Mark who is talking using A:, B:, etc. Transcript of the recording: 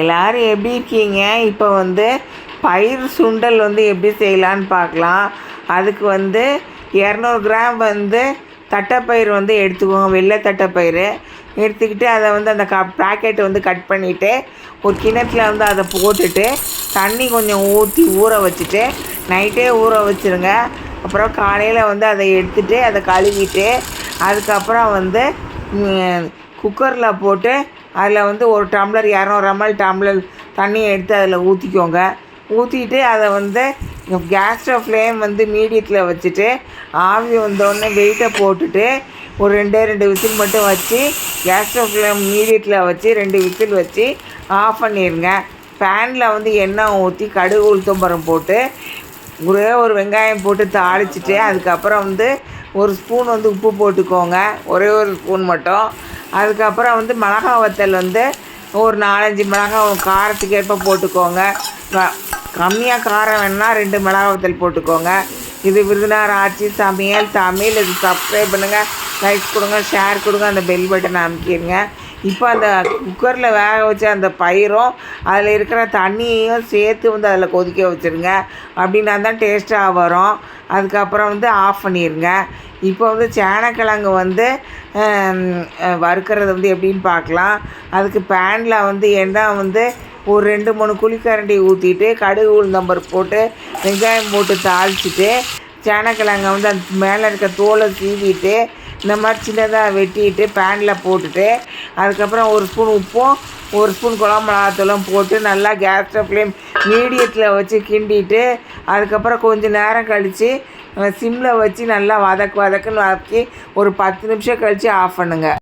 A: எல்லாரும் எப்படி இருக்கீங்க? இப்போ வந்து பயிர் சுண்டல் வந்து எப்படி செய்யலான்னு பார்க்கலாம். அதுக்கு வந்து இரநூறு கிராம் வந்து தட்டைப்பயிறு வந்து எடுத்துக்கோங்க. வெள்ளை தட்டைப்பயிர் எடுத்துக்கிட்டு அதை வந்து அந்த க பேக்கெட்டை வந்து கட் பண்ணிவிட்டு ஒரு கிணத்துல வந்து அதை போட்டுட்டு தண்ணி கொஞ்சம் ஊற்றி ஊற வச்சுட்டு நைட்டே ஊற வச்சுருங்க. அப்புறம் காலையில் வந்து அதை எடுத்துகிட்டு அதை கழுவிட்டு அதுக்கப்புறம் வந்து குக்கரில் போட்டு அதில் வந்து ஒரு டம்ளர் இரநூறு எம்எல் டம்ளர் தண்ணியை எடுத்து அதில் ஊற்றிக்கோங்க. ஊற்றிட்டு அதை வந்து கேஸ் ஸ்டவ் ஃப்ளேம் வந்து மீடியத்தில் வச்சுட்டு ஆவி வந்தோடனே வெயிட்டை போட்டுட்டு ஒரு ரெண்டே ரெண்டு விசில் மட்டும் வச்சு கேஸ் ஸ்டவ் ஃப்ளேம் மீடியத்தில் வச்சு ரெண்டு விசில் வச்சு ஆஃப் பண்ணிடுங்க பேனில் வந்து எண்ணெய் ஊற்றி கடுகு உளுத்தம்பரம் போட்டு ஒரே ஒரு வெங்காயம் போட்டு தாளிச்சிட்டு அதுக்கப்புறம் வந்து ஒரு ஸ்பூன் வந்து உப்பு போட்டுக்கோங்க. ஒரே ஒரு ஸ்பூன் மட்டும். அதுக்கப்புறம் வந்து மிளகா வத்தல் வந்து ஒரு நாலஞ்சு மிளகா காரத்துக்கு ஏற்ப போட்டுக்கோங்க. க- கம்மியாக காரம் வேணால் ரெண்டு மிளகா வத்தல் போட்டுக்கோங்க. இது விருதுநகர் ஆட்சி சமையல் தமிழ் இது சப்ஸ்கிரைப் பண்ணுங்கள் லைக் கொடுங்க ஷேர் கொடுங்க அந்த பெல் பட்டன் அமைக்கிடுங்க. இப்போ அந்த குக்கரில் வேக வச்ச அந்த பயிரும் அதில் இருக்கிற தண்ணியையும் சேர்த்து வந்து அதில் கொதிக்க வச்சுருங்க. அப்படின்னா தான் டேஸ்ட்டாக வரும். அதுக்கப்புறம் வந்து ஆஃப் பண்ணிடுங்க இப்போ வந்து சேனக்கிழங்கு வந்து வறுக்கிறது வந்து எப்படின்னு பார்க்கலாம். அதுக்கு பேனில் வந்து என்ன வந்து ஒரு ரெண்டு மூணு குழிக்கரண்டி ஊற்றிட்டு கடுகு உளுந்தம்பருப்பு போட்டு வெங்காயம் போட்டு தாளிச்சிட்டு சேனக்கிழங்கை வந்து அந்த மேலே இருக்க தோலை சீவிட்டு இந்த மாதிரி சின்னதாக வெட்டிட்டு பேனில் போட்டுட்டு அதுக்கப்புறம் ஒரு ஸ்பூன் உப்பும் ஒரு ஸ்பூன் குழம்பு மிளகாத்தூளும் போட்டு நல்லா கேஸ் ஃப்ளேம் மீடியத்தில் வச்சு கிண்டிட்டு அதுக்கப்புறம் கொஞ்சம் நேரம் கழித்து சிம்மில் வச்சு நல்லா வதக்கு வதக்குன்னு வதக்கி ஒரு பத்து நிமிஷம் கழித்து ஆஃப் பண்ணுங்கள்